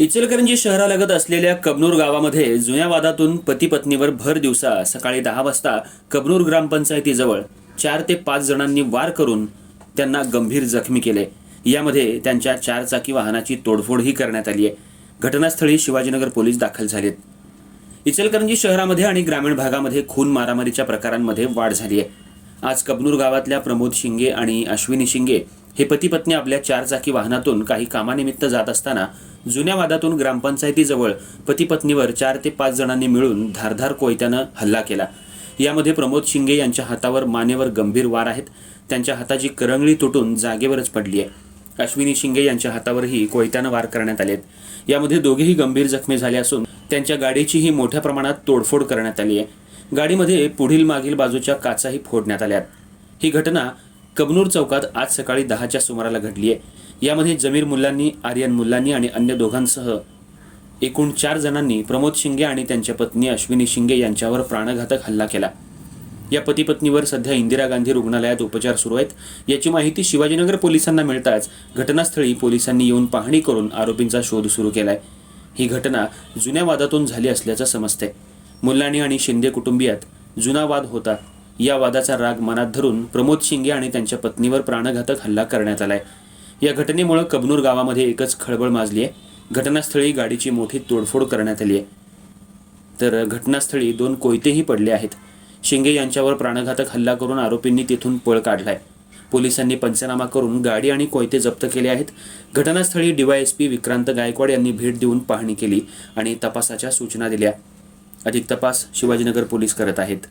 इचलकरंजी शहरालगत असलेल्या कबनूर गावामध्ये जुन्या वादातून पती पत्नीवर भर दिवसा सकाळी दहा वाजता कबनूर ग्रामपंचायतीजवळ चार ते पाच जणांनी वार करून त्यांना गंभीर जखमी केले. यामध्ये त्यांच्या चारचाकी वाहनाची तोडफोडही करण्यात आली आहे. घटनास्थळी शिवाजीनगर पोलीस दाखल झालेत. इचलकरंजी शहरामध्ये आणि ग्रामीण भागामध्ये खून मारामारीच्या प्रकारांमध्ये वाढ झाली आहे. आज कबनूर गावातल्या प्रमोद शिंगे आणि अश्विनी शिंगे हे पती पत्नी आपल्या चारचाकी वाहनातून काही कामानिमित्त जात असताना जुन्या वादातून ग्रामपंचायतीजवळ पती पत्नीवर चार ते पाच जणांनी मिळून धारधार कोयत्यानं हल्ला केला. यामध्ये प्रमोद शिंगे यांच्या हातावर मानेवर गंभीर वार आहेत. त्यांच्या हाताची करंगळी तुटून जागेवरच पडली आहे. अश्विनी शिंगे यांच्या हातावरही कोयत्यानं वार करण्यात आलेत यामध्ये दोघेही गंभीर जखमी झाले असून त्यांच्या गाडीचीही मोठ्या प्रमाणात तोडफोड करण्यात आली आहे. गाडीमध्ये पुढील मागील बाजूच्या काचाही फोडण्यात आल्यात ही घटना कबनूर चौकात आज सकाळी दहाच्या सुमाराला घडली आहे यामध्ये जमीर मुल्लांनी आर्यन मुल्लांनी आणि अन्य दोघांसह एकूण चार जणांनी प्रमोद शिंगे आणि त्यांच्या पत्नी अश्विनी शिंगे यांच्यावर प्राणघातक हल्ला केला. या पती पत्नीवर सध्या इंदिरा गांधी रुग्णालयात उपचार सुरू आहेत. याची माहिती शिवाजीनगर पोलिसांना मिळताच घटनास्थळी पोलिसांनी येऊन पाहणी करून आरोपींचा शोध सुरू केलाय. ही घटना जुन्या वादातून झाली असल्याचं समजते मुल्लाणी आणि शिंदे कुटुंबियात जुना वाद होता. या वादाचा राग मनात धरून प्रमोद शिंगे आणि त्यांच्या पत्नीवर प्राणघातक हल्ला करण्यात आलाय. या घटनेमुळे कबनूर गावामध्ये एकच खळबळ माजली आहे घटनास्थळी गाडीची मोठी तोडफोड करण्यात आली आहे तर घटनास्थळी दोन कोयतेही पडले आहेत. शिंगे यांच्यावर प्राणघातक हल्ला करून आरोपींनी तिथून पळ काढलाय. पोलिसांनी पंचनामा करून गाडी आणि कोयते जप्त केले आहेत. घटनास्थळी डीवायएसपी विक्रांत गायकवाड यांनी भेट देऊन पाहणी केली आणि तपासाच्या सूचना दिल्या. अधिक तपास शिवाजीनगर पोलीस करत आहेत.